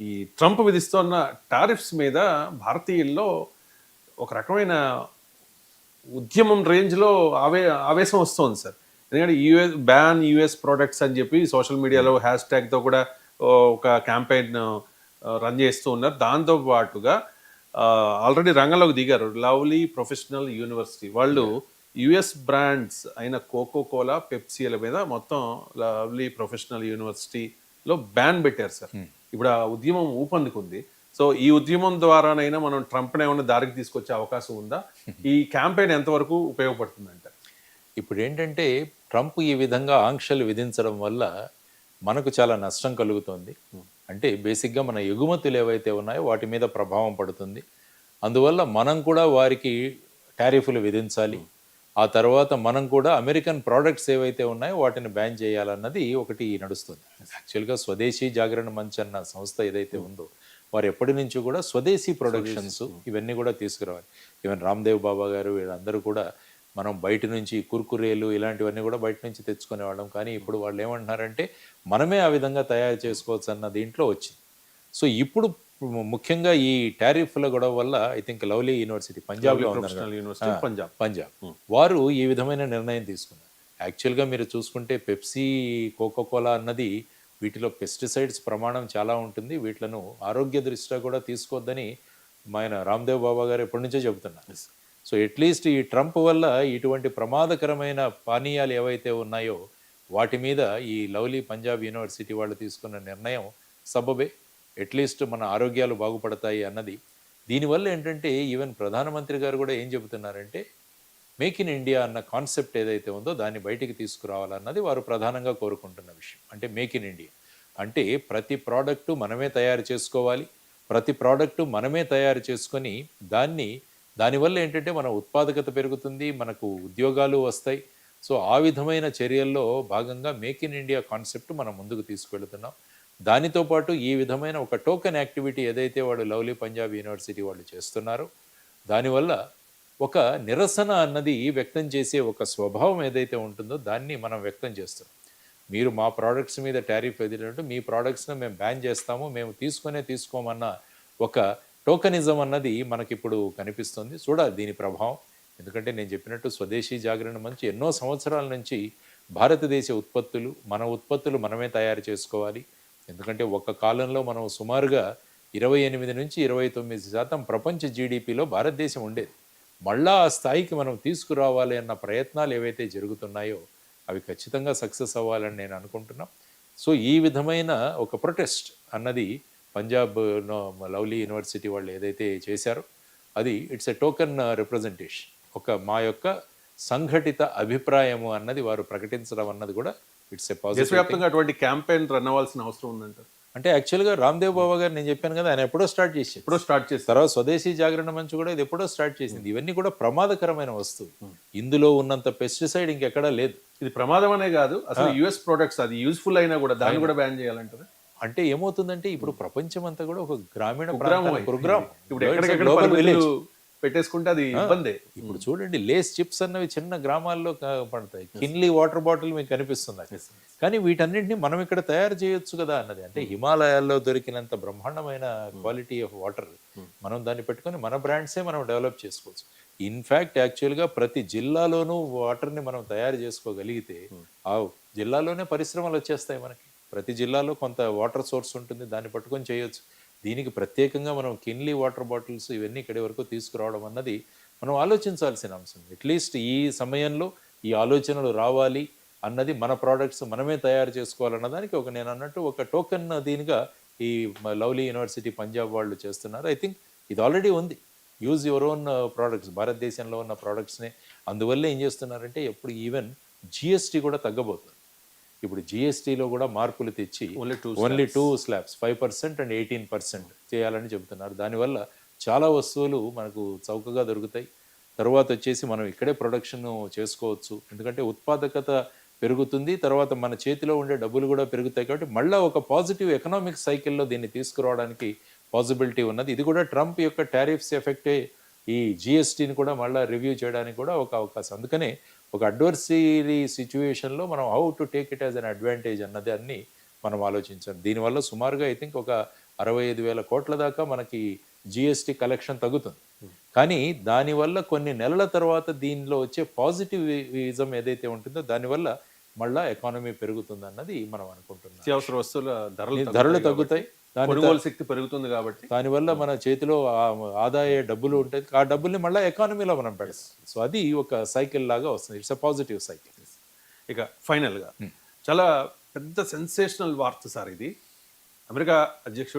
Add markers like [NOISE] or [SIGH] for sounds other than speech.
ఈ Trump విధిస్తున్న tariffs మీద భారతీయుల్లో ఒక రకమైన ఉద్యమం రేంజ్లో ఆవే ఆవేశం వస్తుంది సార్. ఎందుకంటే యుఎస్ బ్యాన్ యుఎస్ ప్రోడక్ట్స్ అని చెప్పి సోషల్ మీడియాలో హ్యాష్ ట్యాగ్తో కూడా ఒక క్యాంపెయిన్ రన్ చేస్తూ ఉన్నారు. దాంతో పాటుగా ఆల్రెడీ రంగంలోకి దిగారు లవ్లీ ప్రొఫెషనల్ యూనివర్సిటీ. వాళ్ళు యుఎస్ బ్రాండ్స్ అయిన కోకో కోలా పెప్సీల మీద మొత్తం లవ్లీ ప్రొఫెషనల్ యూనివర్సిటీలో బ్యాన్ పెట్టారు సార్. ఇప్పుడు ఆ ఉద్యమం ఊపందుకుంది. సో ఈ ఉద్యమం ద్వారానైనా మనం ట్రంప్ని ఏమైనా దారికి తీసుకొచ్చే అవకాశం ఉందా? [LAUGHS] ఈ క్యాంపెయిన్ ఎంతవరకు ఉపయోగపడుతుందంట? ఇప్పుడు ఏంటంటే ట్రంప్ ఈ విధంగా ఆంక్షలు విధించడం వల్ల మనకు చాలా నష్టం కలుగుతుంది. అంటే బేసిక్గా మన ఎగుమతులు ఏవైతే ఉన్నాయో వాటి మీద ప్రభావం పడుతుంది. అందువల్ల మనం కూడా వారికి టారిఫ్లు విధించాలి. ఆ తర్వాత మనం కూడా అమెరికన్ ప్రోడక్ట్స్ ఏవైతే ఉన్నాయో వాటిని బ్యాన్ చేయాలన్నది ఒకటి నడుస్తుంది. యాక్చువల్గా స్వదేశీ జాగరణ మంచ్ అన్న సంస్థ ఏదైతే ఉందో వారు ఎప్పటి నుంచి కూడా స్వదేశీ ప్రొడక్షన్స్ ఇవన్నీ కూడా తీసుకురావాలి. ఈవెన్ రామ్దేవ్ బాబా గారు వీళ్ళందరూ కూడా మనం బయట నుంచి కుర్కురేలు ఇలాంటివన్నీ కూడా బయట నుంచి తెచ్చుకునేవాళ్ళం కానీ ఇప్పుడు వాళ్ళు ఏమంటున్నారంటే మనమే ఆ విధంగా తయారు చేసుకోవచ్చు అన్న దీంట్లో వచ్చింది. సో ఇప్పుడు ముఖ్యంగా ఈ టారిఫ్ల గొడవ వల్ల ఐ థింక్ లవ్లీ యూనివర్సిటీ పంజాబ్లో ప్రొఫెషనల్ యూనివర్సిటీ పంజాబ్. పంజాబ్. వారు ఈ విధమైన నిర్ణయం తీసుకున్నారు. యాక్చువల్గా మీరు చూసుకుంటే పెప్సీ కోకోకోలా అన్నది వీటిలో పెస్టిసైడ్స్ ప్రమాణం చాలా ఉంటుంది. వీటిలను ఆరోగ్య దృష్ట్యా కూడా తీసుకోవద్దని ఆయన రామ్దేవ్ బాబా గారు ఎప్పటి నుంచో చెబుతున్నారు. సో అట్లీస్ట్ ఈ ట్రంప్ వల్ల ఇటువంటి ప్రమాదకరమైన పానీయాలు ఏవైతే ఉన్నాయో వాటి మీద ఈ లవ్లీ పంజాబ్ యూనివర్సిటీ వాళ్ళు తీసుకున్న నిర్ణయం సబబే. అట్లీస్ట్ మన ఆరోగ్యాలు బాగుపడతాయి అన్నది. దీనివల్ల ఏంటంటే ఈవెన్ ప్రధానమంత్రి గారు కూడా ఏం చెబుతున్నారంటే మేక్ ఇన్ ఇండియా అన్న కాన్సెప్ట్ ఏదైతే ఉందో దాన్ని బయటికి తీసుకురావాలన్నది వారు ప్రధానంగా కోరుకుంటున్న విషయం. అంటే మేక్ ఇన్ ఇండియా. అంటే ప్రతి ప్రోడక్టు మనమే తయారు చేసుకోవాలి. ప్రతి ప్రోడక్టు మనమే తయారు చేసుకొని దాన్ని దానివల్ల ఏంటంటే మన ఉత్పాదకత పెరుగుతుంది మనకు ఉద్యోగాలు వస్తాయి. సో ఆ విధమైన చర్యల్లో భాగంగా మేక్ ఇన్ ఇండియా కాన్సెప్ట్ మనం ముందుకు తీసుకెళ్తున్నాం. దానితో పాటు ఈ విధమైన ఒక టోకెన్ యాక్టివిటీ ఏదైతే వాడు లవ్లీ పంజాబ్ యూనివర్సిటీ వాళ్ళు చేస్తున్నారో దానివల్ల ఒక నిరసన అన్నది వ్యక్తం చేసే ఒక స్వభావం ఏదైతే ఉంటుందో దాన్ని మనం వ్యక్తం చేస్తున్నాం. మీరు మా ప్రోడక్ట్స్ మీద టారిఫ్ ఎదిరినట్టు మీ ప్రోడక్ట్స్ను మేము బ్యాన్ చేస్తాము మేము తీసుకునే తీసుకోమన్న ఒక టోకనిజం అన్నది మనకిప్పుడు కనిపిస్తుంది. చూడాలి దీని ప్రభావం. ఎందుకంటే నేను చెప్పినట్టు స్వదేశీ జాగరణ మంచి ఎన్నో సంవత్సరాల నుంచి భారతదేశ ఉత్పత్తులు మన ఉత్పత్తులు మనమే తయారు చేసుకోవాలి. ఎందుకంటే ఒక్క కాలంలో మనం సుమారుగా ఇరవై ఎనిమిది నుంచి ఇరవై తొమ్మిది శాతం ప్రపంచ జీడిపిలో భారతదేశం ఉండేది. మళ్ళా ఆ స్థాయికి మనం తీసుకురావాలి అన్న ప్రయత్నాలు ఏవైతే జరుగుతున్నాయో అవి ఖచ్చితంగా సక్సెస్ అవ్వాలని నేను అనుకుంటున్నాం. సో ఈ విధమైన ఒక ప్రొటెస్ట్ అన్నది పంజాబ్ నో- లవ్లీ యూనివర్సిటీ వాళ్ళు ఏదైతే చేశారో అది ఇట్స్ ఎ టోకన్ రిప్రజెంటేషన్. ఒక మా యొక్క సంఘటిత అభిప్రాయము అన్నది వారు ప్రకటించడం అన్నది కూడా ఇట్స్ ఎ పాజిటివ్ దేశవ్యాప్తంగా అటువంటి క్యాంపెయిన్ రన్ అవ్వాల్సిన అవసరం ఉందంట అంటే యాక్చువల్గా రామ్దేవ్ బాబా గారు నేను చెప్పాను కదా ఆయన ఎప్పుడో స్టార్ట్ చేసి ఎప్పుడో స్టార్ట్ చేస్తారు తర్వాత స్వదేశీ జాగరణ మంచు కూడా ఇది ఎప్పుడో స్టార్ట్ చేసింది. ఇవన్నీ కూడా ప్రమాదకరమైన వస్తువు. ఇందులో ఉన్నంత పెస్టిసైడ్ ఇంకెక్కడా లేదు. ఇది ప్రమాదం అనే కాదు అసలు యుఎస్ ప్రొడక్ట్స్ అది యూస్ఫుల్ అయినా కూడా దాన్ని కూడా బ్యాన్ చేయాలంటారు? అంటే ఏమవుతుందంటే ఇప్పుడు ప్రపంచం అంతా కూడా ఒక గ్రామీణ కుగ్రామం ఇప్పుడు పెట్టేసుకుంటే అది ఇబ్బందే. ఇప్పుడు చూడండి లేస్ చిప్స్ అన్నవి చిన్న గ్రామాల్లో పడతాయి. కిన్లీ వాటర్ బాటిల్ మీకు కనిపిస్తుంది. కానీ వీటన్నింటిని మనం ఇక్కడ తయారు చేయొచ్చు కదా అన్నది. అంటే హిమాలయాల్లో దొరికినంత బ్రహ్మాండమైన క్వాలిటీ ఆఫ్ వాటర్ మనం దాన్ని పెట్టుకొని మన బ్రాండ్సే మనం డెవలప్ చేసుకోవచ్చు. ఇన్ఫ్యాక్ట్ యాక్చువల్గా ప్రతి జిల్లాలోనూ వాటర్ని మనం తయారు చేసుకోగలిగితే ఆ జిల్లాలోనే పరిశ్రమలు వచ్చేస్తాయి మనకి. ప్రతి జిల్లాలో కొంత వాటర్ సోర్స్ ఉంటుంది దాన్ని పట్టుకొని చేయొచ్చు. దీనికి ప్రత్యేకంగా మనం కిన్లీ వాటర్ బాటిల్స్ ఇవన్నీ ఇక్కడి వరకు తీసుకురావడం అన్నది మనం ఆలోచించాల్సిన అంశం. అట్లీస్ట్ ఈ సమయంలో ఈ ఆలోచనలు రావాలి అన్నది మన ప్రోడక్ట్స్ మనమే తయారు చేసుకోవాలన్న దానికి ఒక నేను అన్నట్టు ఒక టోకెన్ దీనిగా ఈ లవ్లీ యూనివర్సిటీ పంజాబ్ వాళ్ళు చేస్తున్నారు. ఐ థింక్ ఇది ఆల్రెడీ ఉంది. యూజ్ యువర్ ఓన్ ప్రోడక్ట్స్ భారతదేశంలో ఉన్న ప్రోడక్ట్స్ని అందువల్ల ఏం చేస్తున్నారంటే ఎప్పుడు ఈవెన్ జిఎస్టీ కూడా తగ్గబోతుంది. ఇప్పుడు జిఎస్టీలో కూడా మార్పులు తెచ్చి Only two only two slabs five percent and eighteen percent చేయాలని చెబుతున్నారు. దానివల్ల చాలా వస్తువులు మనకు చౌకగా దొరుకుతాయి. తర్వాత వచ్చేసి మనం ఇక్కడే ప్రొడక్షన్ చేసుకోవచ్చు. ఎందుకంటే ఉత్పాదకత పెరుగుతుంది. తర్వాత మన చేతిలో ఉండే డబ్బులు కూడా పెరుగుతాయి కాబట్టి మళ్ళీ ఒక పాజిటివ్ ఎకనామిక్ సైకిల్లో దీన్ని తీసుకురావడానికి పాసిబిలిటీ ఉన్నది. ఇది కూడా ట్రంప్ యొక్క టారిఫ్స్ ఎఫెక్టే ఈ జిఎస్టీని కూడా మళ్ళీ రివ్యూ చేయడానికి కూడా ఒక అవకాశం. అందుకనే ఒక అడ్వర్సరీ సిచ్యువేషన్లో మనం how to take it as an advantage అన్నది అన్ని మనం ఆలోచించాలి దీనివల్ల సుమారుగా ఐ థింక్ ఒక అరవై ఐదు వేల కోట్ల దాకా మనకి జిఎస్టి కలెక్షన్ తగ్గుతుంది. కానీ దానివల్ల కొన్ని నెలల తర్వాత దీనిలో వచ్చే పాజిటివిజం ఏదైతే ఉంటుందో దానివల్ల మళ్ళా ఎకానమీ పెరుగుతుంది అన్నది మనం అనుకుంటున్నాం. నిత్యావసర వస్తువుల ధరలు ధరలు తగ్గుతాయి కొనుగోలు శక్తి పెరుగుతుంది కాబట్టి. దానివల్ల మన చేతిలో ఆదాయ డబ్బులు ఉంటాయి. ఆ డబ్బుల్ని మళ్ళీ ఎకానమీలో మనం పెడతాం. సో అది ఒక సైకిల్ లాగా వస్తుంది. ఇట్స్ అ పాజిటివ్ సైకిల్ ఇక ఫైనల్గా చాలా పెద్ద సెన్సేషనల్ వార్త సార్ ఇది. అమెరికా అధ్యక్షుడు